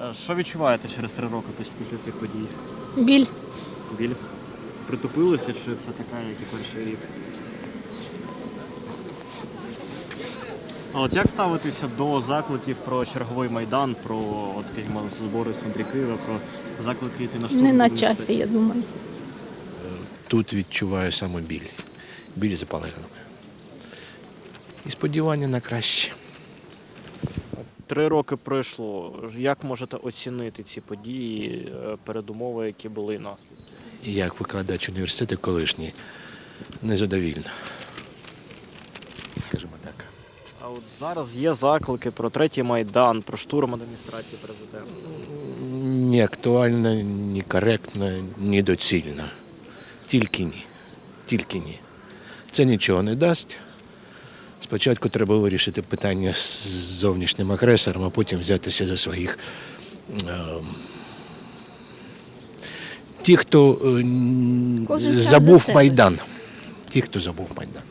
Е, Що відчуваєте через три роки після цих подій? Біль. Біль? Притупилися чи все така, як і перший рік? А от як ставитися до закликів про черговий майдан, про, от, скажімо, збори в центрі Києва, про заклики йти на штурм? Не на часі, я думаю. Тут відчуваю саме біль. Біль за. І сподівання на краще. Три роки пройшло. Як можете оцінити ці події, е, передумови, які були і наслідки? Як викладач університету колишній незадовільно. Скажімо так. А от зараз є заклики про третій майдан, про штурм адміністрації президента. Ні актуально, ні коректно, ні доцільно. Тільки ні. Тільки ні. Це нічого не дасть. Спочатку треба вирішити питання з зовнішнім агресором, а потім взятися за своїх. ем, Ті, хто е, Кожен сам за забув. Майдан. Ті, хто забув Майдан.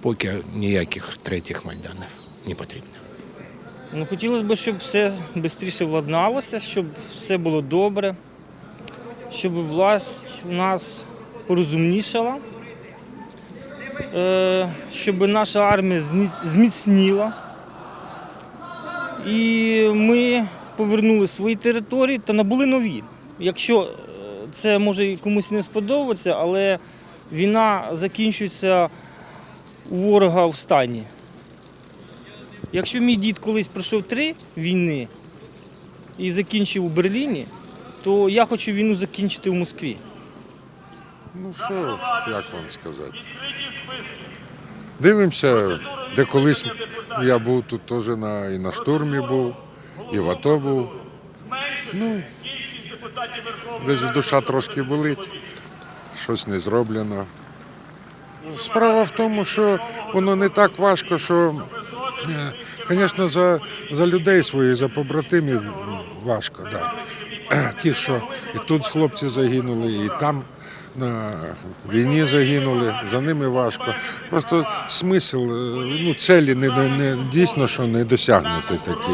Поки ніяких третіх майданів не потрібно. Ну, хотілося б, щоб все швидше владналося, щоб все було добре, щоб власть у нас порозумнішала, щоб наша армія зміцніла. І ми повернули свої території та набули нові. Якщо е, це може комусь не сподобається, але війна закінчується у ворога в стані. Якщо мій дід колись пройшов три війни і закінчив у Берліні, то я хочу війну закінчити в Москві. Ну що, як вам сказати? Дивимося, де колись я був тут теж на, і на штурмі був, і в АТО був. Ну, десь душа трошки болить, щось не зроблено. Справа в тому, що воно не так важко, що, звісно, за, за людей своїх, за побратимів важко, да. Ті, що і тут хлопці загинули, і там на війні загинули, за ними важко. Просто смисл, е, ну, целі не, не, не дійсно, що не досягнути такі.